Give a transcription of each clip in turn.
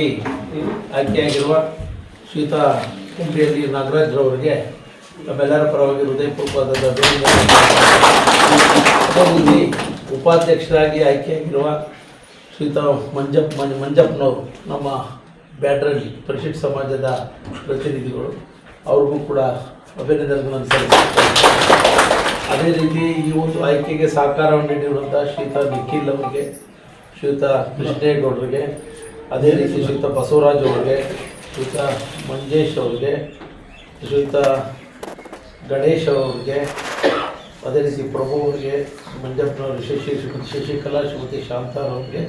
ವಿರೋಧವಾಗಿ ಆಯ್ಕೆಯಾಗಿರುವ ಶ್ರೀಯುತ ಕುಂಟಿಯಲ್ಲಿ ನಾಗರಾಜ್ ಅವರಿಗೆ ನಮ್ಮೆಲ್ಲರ ಪರವಾಗಿ ಹೃದಯಪೂರ್ವಕವಾದ. ಅದೇ ಉಪಾಧ್ಯಕ್ಷರಾಗಿ ಆಯ್ಕೆಯಾಗಿರುವ ಶ್ರೀತ ಮಂಜಪ್ ಮಂಜ ಮಂಜಪ್ಪನವರು ನಮ್ಮ ಬ್ಯಾಟ್ರಲ್ಲಿ ಪರಿಶಿಷ್ಟ ಸಮಾಜದ ಪ್ರತಿನಿಧಿಗಳು, ಅವ್ರಿಗೂ ಕೂಡ ಅಭಿನಂದನೆಗಳನ್ನು ಅದೇ ರೀತಿ ಈ ಒಂದು ಆಯ್ಕೆಗೆ ಸಹಕಾರವನ್ನು ನೀಡಿರುವಂಥ ಶ್ರೀತ ನಿಖಿಲ್ ಅವರಿಗೆ ಶ್ರೀತ ಕೃಷ್ಣೇಗೌಡರಿಗೆ ಅದೇ ರೀತಿ ಶ್ರೀಯುತ ಬಸವರಾಜ್ ಅವರಿಗೆ, ಶ್ರೀಯುತ ಮಂಜೇಶ್ ಅವರಿಗೆ, ಶ್ರೀಯುತ ಗಣೇಶ್ ಅವ್ರಿಗೆ, ಅದೇ ರೀತಿ ಪ್ರಭು ಅವರಿಗೆ ಮಂಜಪ್ಪನವರು ಶಶಿ ಶಶಿಕಲಾ ಶ್ರೀಮತಿ ಶಾಂತಾರವ್ರಿಗೆ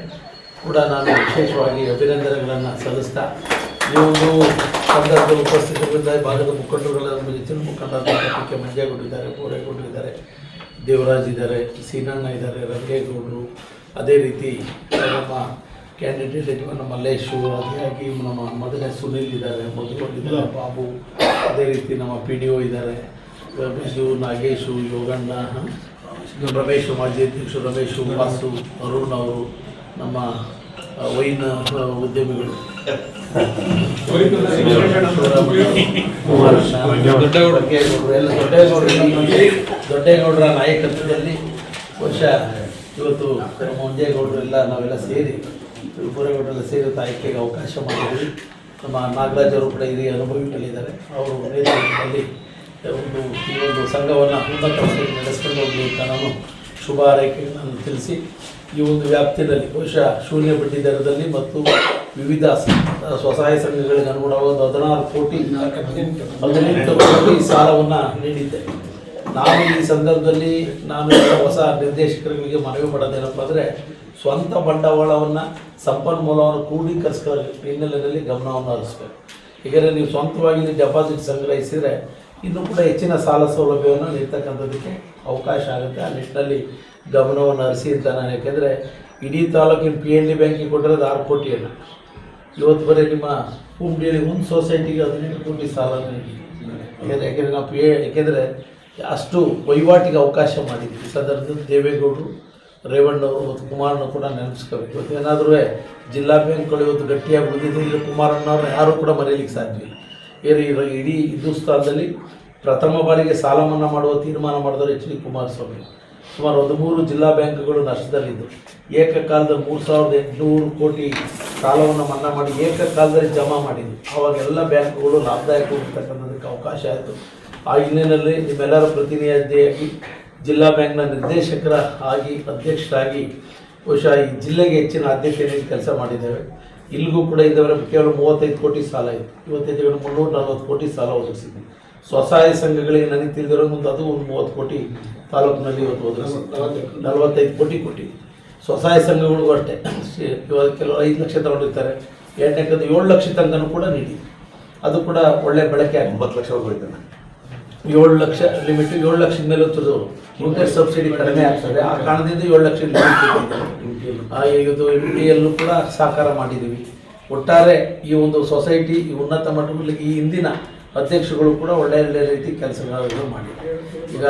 ಕೂಡ ನಾನು ವಿಶೇಷವಾಗಿ ಅಭಿನಂದನೆಗಳನ್ನು ಸಲ್ಲಿಸ್ತಾ, ಈ ಒಂದು ಸಂದರ್ಭದಲ್ಲಿ ಉಪಸ್ಥಿತರಿದ್ದ ಭಾಗದ ಮುಖಂಡರುಗಳ ಮಂಜೇಗೌಡ ಇದ್ದಾರೆ ಬೋರೇಗೌಡರು ಇದ್ದಾರೆ, ದೇವರಾಜ್ ಇದ್ದಾರೆ, ಸೀನಣ್ಣ ಇದ್ದಾರೆ, ರಂಗೇಗೌಡರು, ಅದೇ ರೀತಿ ನಮ್ಮ ಕ್ಯಾಂಡಿಡೇಟ್ ನಮ್ಮ ಮಲ್ಲೇಶು ಅದೇ ನಮ್ಮ ಮೊದಲೇ ಸುನಿಲ್ ಇದ್ದಾರೆ ಇದ್ದಾರೆ ಬಾಬು ಅದೇ ರೀತಿ ನಮ್ಮ ಪಿ ಡಿ ಒ ಇದ್ದಾರೆ ರಮೇಶು ನಾಗೇಶು ಯೋಗಣ್ಣ? ರಮೇಶು ಮಾಜಿ ಅಧ್ಯಕ್ಷರು ರಮೇಶು ವಾಸು ಅರುಣ್ ಅವರು ನಮ್ಮ ವೈನ್ ಉದ್ಯಮಿಗಳು ದೊಡ್ಡೇಗೌಡರ ಎಲ್ಲ ದೊಡ್ಡಗೌಡರು ದೊಡ್ಡಗೌಡರ ನಾಯಕತ್ವದಲ್ಲಿ ವರ್ಷ ಇವತ್ತು ಮುಂಜೇಗೌಡರೆಲ್ಲ ಮಂಜೇಗೌಡರು ಎಲ್ಲ ನಾವೆಲ್ಲ ಸೇರಿ ಬೋರೇಗೌಡರೆಲ್ಲ ಸೇರಿದ ಆಯ್ಕೆಗೆ ಅವಕಾಶ ಮಾಡಿದ್ವಿ ನಮ್ಮ ನಾಗರಾಜ್ ಅವರು ಕೂಡ ಹಿರಿಯ ಅನುಭವಿಗಳಿದ್ದಾರೆ ಅವರು ನೇತೃತ್ವದಲ್ಲಿ ಒಂದು ಈ ಒಂದು ಸಂಘವನ್ನು ಉನ್ನತ ಮಟ್ಟಕ್ಕೆ ನಡೆಸ್ಕೊಂಡು ಹೋಗಲಿ ಅಂತ ನಾನು ಶುಭ ಹಾರೈಕೆಗಳನ್ನು ತಿಳಿಸಿ, ಈ ಒಂದು ವ್ಯಾಪ್ತಿಯಲ್ಲಿ ಬಹುಶಃ ಶೂನ್ಯ ಬಡ್ಡಿ ದರದಲ್ಲಿ ಮತ್ತು ವಿವಿಧ ಸ್ವಸಹಾಯ ಸಂಘಗಳಿಗೆ ಅನುಗುಣವಾದ ಹದಿನಾರು ಕೋಟಿ ಹದಿನೆಂಟು ಕೋಟಿ ಸಾಲವನ್ನು ನೀಡಿದ್ದೆ. ನಾನು ಈ ಸಂದರ್ಭದಲ್ಲಿ ನಾನು ಹೊಸ ನಿರ್ದೇಶಕರುಗಳಿಗೆ ಮನವಿ ಮಾಡೋದೇನಪ್ಪ ಅಂದರೆ ಸ್ವಂತ ಬಂಡವಾಳವನ್ನು ಸಂಪನ್ಮೂಲವನ್ನು ಕ್ರೋಢೀಕರಿಸ್ಕೊ ಹಿನ್ನೆಲೆಯಲ್ಲಿ ಗಮನವನ್ನು ಹರಿಸ್ಬೇಕು. ಹೀಗಾದ್ರೆ ನೀವು ಸ್ವಂತವಾಗಿ ಡೆಪಾಸಿಟ್ ಸಂಗ್ರಹಿಸಿದರೆ ಇನ್ನೂ ಕೂಡ ಹೆಚ್ಚಿನ ಸಾಲ ಸೌಲಭ್ಯವನ್ನು ನೀಡ್ತಕ್ಕಂಥದ್ದಕ್ಕೆ ಅವಕಾಶ ಆಗುತ್ತೆ. ಆ ನಿಟ್ಟಿನಲ್ಲಿ ಗಮನವನ್ನು ಹರಿಸಿ ಅಂತ ನಾನು ಯಾಕೆಂದರೆ ಇಡೀ ತಾಲೂಕಿನ ಪಿ ಎನ್ ಡಿ ಬ್ಯಾಂಕಿಗೆ ಕೊಟ್ಟಿರೋದು ಆರು ಕೋಟಿಯನ್ನು ಇವತ್ತು ಬರೀ ನಿಮ್ಮ ಹುಬ್ಳಿಯಲ್ಲಿ ಒಂದು ಸೊಸೈಟಿಗೆ ಹದಿನೆಂಟು ಕೋಟಿ ಸಾಲ ಯಾಕೆಂದರೆ ಯಾಕೆಂದರೆ ನಾವು ಪಿ ಯಾಕೆಂದರೆ ಅಷ್ಟು ವಹಿವಾಟಿಗೆ ಅವಕಾಶ ಮಾಡಿದ್ವಿ ಸದರ್ದು ದೇವೇಗೌಡರು ರೇವಣ್ಣವರು ಮತ್ತು ಕುಮಾರನ್ನು ಕೂಡ ನೆನಪಿಸ್ಕೋಬೇಕು. ಇವತ್ತು ಏನಾದರೂ ಜಿಲ್ಲಾ ಬ್ಯಾಂಕ್ಗಳು ಇವತ್ತು ಗಟ್ಟಿಯಾಗಿ ಉಳಿದಿದ್ದರೆ ಕುಮಾರಣ್ಣವ್ರನ್ನ ಯಾರೂ ಕೂಡ ಮರೆಯಲಿಕ್ಕೆ ಸಾಧ್ಯ ಇಲ್ಲ. ಇರ- ಇಡೀ ಹಿಂದೂಸ್ತಾನದಲ್ಲಿ ಪ್ರಥಮ ಬಾರಿಗೆ ಸಾಲ ಮನ್ನಾ ಮಾಡುವ ತೀರ್ಮಾನ ಮಾಡಿದವರು ಎಚ್ ಡಿ ಕುಮಾರಸ್ವಾಮಿ. ಸುಮಾರು ಹದಿಮೂರು ಜಿಲ್ಲಾ ಬ್ಯಾಂಕ್ಗಳು ನಷ್ಟದಲ್ಲಿದ್ದು ಏಕಕಾಲದಲ್ಲಿ ಮೂರು ಸಾವಿರದ ಎಂಟುನೂರು ಕೋಟಿ ಸಾಲವನ್ನು ಮನ್ನಾ ಮಾಡಿ ಏಕಕಾಲದಲ್ಲಿ ಜಮಾ ಮಾಡಿದ್ದು. ಅವಾಗೆಲ್ಲ ಬ್ಯಾಂಕ್ಗಳು ಲಾಭದಾಯಕ ಹೋಗ್ತಕ್ಕಂಥದ್ದಕ್ಕೆ ಅವಕಾಶ ಆಯಿತು. ಆ ಹಿನ್ನೆಲೆಯಲ್ಲಿ ನಿಮ್ಮೆಲ್ಲರ ಪ್ರತಿನಿಧಿಯಾಗಿ ಜಿಲ್ಲಾ ಬ್ಯಾಂಕ್ನ ನಿರ್ದೇಶಕರ ಆಗಿ, ಅಧ್ಯಕ್ಷರಾಗಿ ಬಹುಶಃ ಈ ಜಿಲ್ಲೆಗೆ ಹೆಚ್ಚಿನ ಆದ್ಯತೆ ನೀಡಿ ಕೆಲಸ ಮಾಡಿದ್ದೇವೆ. ಇಲ್ಲಿಗೂ ಕೂಡ ಇದ್ದವರ ಕೇವಲ ಮೂವತ್ತೈದು ಕೋಟಿ ಸಾಲ ಇತ್ತು. ಇವತ್ತೈದು ಮುನ್ನೂರ ನಲ್ವತ್ತು ಕೋಟಿ ಸಾಲ ಒದಗಿಸಿದ್ವಿ ಸ್ವಸಹಾಯ ಸಂಘಗಳಿಗೆ ನನಗೆ ತಿಳಿದಿರೋ ಮುಂದೆ ಅದು ಒಂದು ಮೂವತ್ತು ಕೋಟಿ ತಾಲೂಕಿನಲ್ಲಿ ಇವತ್ತು ಒದಗಿಸಿ ನಲವತ್ತೈದು ಕೋಟಿ ಕೋಟಿ ಸ್ವಸಹಾಯ ಸಂಘಗಳಿಗೂ ಅಷ್ಟೇ. ಇವಾಗ ಕೆಲವರು ಐದು ಲಕ್ಷ ತಗೊಂಡಿರ್ತಾರೆ. ಕದ್ದು ಏಳು ಲಕ್ಷ ತನಕನೂ ಕೂಡ ನೀಡಿ ಅದು ಕೂಡ ಒಳ್ಳೆ ಬಳಕೆ ಒಂಬತ್ತು ಲಕ್ಷ ಹೋಗ್ತಾನೆ ಏಳು ಲಕ್ಷ ಲಿಮಿಟ್ ಏಳು ಲಕ್ಷ ಮೇಲೆ ಹೋಗ್ತದೆ ಮುಂದೆ ಸಬ್ಸಿಡಿ ಕಡಿಮೆ ಆಗ್ತದೆ. ಆ ಕಾರಣದಿಂದ ಏಳು ಲಕ್ಷ ಲಿಮಿಟ್ ಇದು ಎಂ ಟಿ ಎಲ್ಲೂ ಕೂಡ ಸಹಕಾರ ಮಾಡಿದ್ದೀವಿ. ಒಟ್ಟಾರೆ ಈ ಒಂದು ಸೊಸೈಟಿ ಈ ಉನ್ನತ ಮಟ್ಟದಲ್ಲಿ ಈ ಹಿಂದಿನ ಅಧ್ಯಕ್ಷಗಳು ಕೂಡ ಒಳ್ಳೆಯ ಒಳ್ಳೆಯ ರೀತಿ ಕೆಲಸಗಳನ್ನು ಮಾಡಿದ್ದಾರೆ. ಈಗ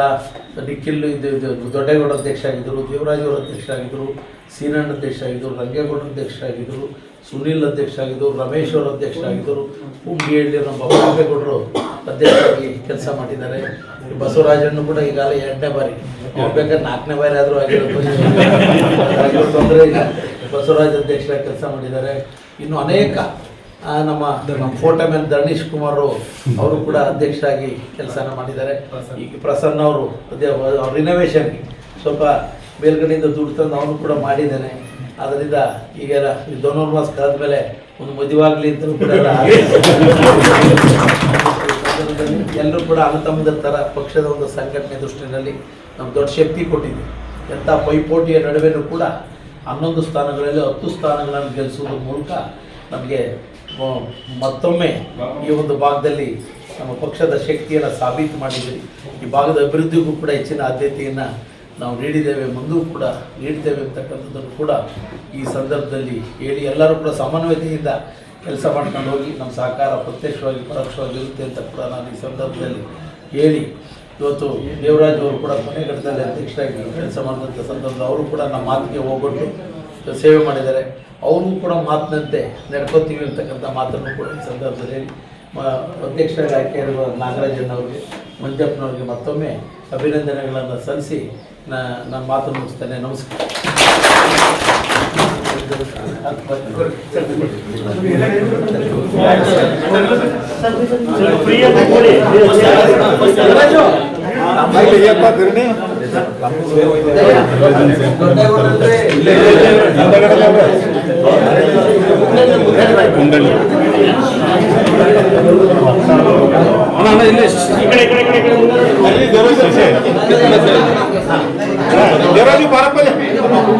ನಿಖಿಲ್ ಇದು ಇದು ದೊಡ್ಡೇಗೌಡ ಅಧ್ಯಕ್ಷ ಆಗಿದ್ದರು ದೇವರಾಜ್ ಅವರು ಅಧ್ಯಕ್ಷ ಆಗಿದ್ದರು ಸೀನಣ್ಣ ಅಧ್ಯಕ್ಷ ಆಗಿದ್ದರು ರಂಗೇಗೌಡ ಅಧ್ಯಕ್ಷ ಆಗಿದ್ದರು ಸುನೀಲ್ ಅಧ್ಯಕ್ಷ ಆಗಿದ್ದರು ರಮೇಶ್ ಅವರು ಅಧ್ಯಕ್ಷ ಆಗಿದ್ದರು ಹುಬ್ಳಿಯಲ್ಲಿ ನಮ್ಮ ಬಾಬೇಗೌಡರು ಅಧ್ಯಕ್ಷರಾಗಿ ಕೆಲಸ ಮಾಡಿದ್ದಾರೆ ಬಸವರಾಜನ್ನು ಕೂಡ ಈಗಾಗಲೇ ಎರಡನೇ ಬಾರಿ. ಹೋಗ್ಬೇಕಾದ್ರೆ ಬೇಕಾದ್ರೆ ನಾಲ್ಕನೇ ಬಾರಿ ಆದರೂ ಆಗಿರೋದು ತೊಂದರೆ ಇಲ್ಲ. ಬಸವರಾಜ್ ಅಧ್ಯಕ್ಷರಾಗಿ ಕೆಲಸ ಮಾಡಿದ್ದಾರೆ. ಇನ್ನು ಅನೇಕ ನಮ್ಮ ಫೋಟೋ ಮೇಲೆ ಧರಣೀಶ್ ಕುಮಾರ್ ಅವರು ಕೂಡ ಅಧ್ಯಕ್ಷರಾಗಿ ಕೆಲಸನ ಮಾಡಿದ್ದಾರೆ. ಈಗ ಪ್ರಸನ್ನ ಅವರು ಅವ್ರ ರಿನೋವೇಷನ್ಗೆ ಸ್ವಲ್ಪ ಮೇಲ್ಗಡೆಯಿಂದ ದುಡ್ಡು ತಂದು ಅವನು ಕೂಡ ಮಾಡಿದ್ದಾನೆ. ಅದರಿಂದ ಈಗೆಲ್ಲ ಈ ದೊನ್ನೂರು ಮಾಸ ಕಳೆದ ಮೇಲೆ ಒಂದು ಮದುವಾಗಲಿ ಅಂತಲೂ ಕೂಡ ಕೂಡ ಅಣ್ಣತಮ್ಮದ ಥರ ಪಕ್ಷದ ಒಂದು ಸಂಘಟನೆ ದೃಷ್ಟಿನಲ್ಲಿ ನಮ್ಗೆ ದೊಡ್ಡ ಶಕ್ತಿ ಕೊಟ್ಟಿದೆ. ಎಂಥ ಪೈಪೋಟಿಯ ನಡುವೆನೂ ಕೂಡ ಹನ್ನೊಂದು ಸ್ಥಾನಗಳಲ್ಲಿ ಹತ್ತು ಸ್ಥಾನಗಳನ್ನು ಗೆಲ್ಲಿಸುವುದರ ಮೂಲಕ ನಮಗೆ ಮತ್ತೊಮ್ಮೆ ಈ ಒಂದು ಭಾಗದಲ್ಲಿ ನಮ್ಮ ಪಕ್ಷದ ಶಕ್ತಿಯನ್ನು ಸಾಬೀತು ಮಾಡಿದ್ದೀವಿ ಈ ಭಾಗದ ಅಭಿವೃದ್ಧಿಗೂ ಕೂಡ ಹೆಚ್ಚಿನ ಆದ್ಯತೆಯನ್ನು ನಾವು ನೀಡಿದ್ದೇವೆ, ಮುಂದೂ ಕೂಡ ನೀಡ್ತೇವೆ ಅಂತಕ್ಕಂಥದ್ದನ್ನು ಕೂಡ ಈ ಸಂದರ್ಭದಲ್ಲಿ ಹೇಳಿ ಎಲ್ಲರೂ ಕೂಡ ಸಮನ್ವಯತೆಯಿಂದ ಕೆಲಸ ಮಾಡ್ಕೊಂಡು ಹೋಗಿ ನಮ್ಮ ಸಹಕಾರ ಪ್ರತ್ಯಕ್ಷವಾಗಿ, ಪರೋಕ್ಷವಾಗಿ ಇರುತ್ತೆ ಅಂತ ಕೂಡ ನಾನು ಈ ಸಂದರ್ಭದಲ್ಲಿ ಹೇಳಿ. ಇವತ್ತು ದೇವರಾಜ್ ಅವರು ಕೂಡ ಕೊನೆ ಘಟ್ಟದಲ್ಲಿ ಅಧ್ಯಕ್ಷರಾಗಿ ಕೆಲಸ ಮಾಡಿದಂಥ ಸಂದರ್ಭದಲ್ಲಿ ಅವರು ಕೂಡ ನಮ್ಮ ಮಾತಿಗೆ ಹೋಗ್ಬಿಟ್ಟು ಸೇವೆ ಮಾಡಿದ್ದಾರೆ. ಅವ್ರಿಗೂ ಕೂಡ ಮಾತಿನಂತೆ ನಡ್ಕೋತೀವಿ ಅಂತಕ್ಕಂಥ ಮಾತನ್ನು ಕೂಡ ಈ ಸಂದರ್ಭದಲ್ಲಿ ಹೇಳಿ. ಅಧ್ಯಕ್ಷರಾಗಿ ಆಯ್ಕೆಯಾಗಿರುವ ನಾಗರಾಜನ್ ಅವರಿಗೆ, ಮಂಜಪ್ಪನವ್ರಿಗೆ ಮತ್ತೊಮ್ಮೆ ಅಭಿನಂದನೆಗಳನ್ನು ಸಲ್ಲಿಸಿ ನಾ ನನ್ನ ಮಾತನ್ನು ಮುಗಿಸ್ತೇನೆ. ನಮಸ್ಕಾರ. ದೇವರಾಜು ಬಾರಪ್ಪಲ್ಲಿ ಕುಂಗಳಿ ದೇವರಾಜು.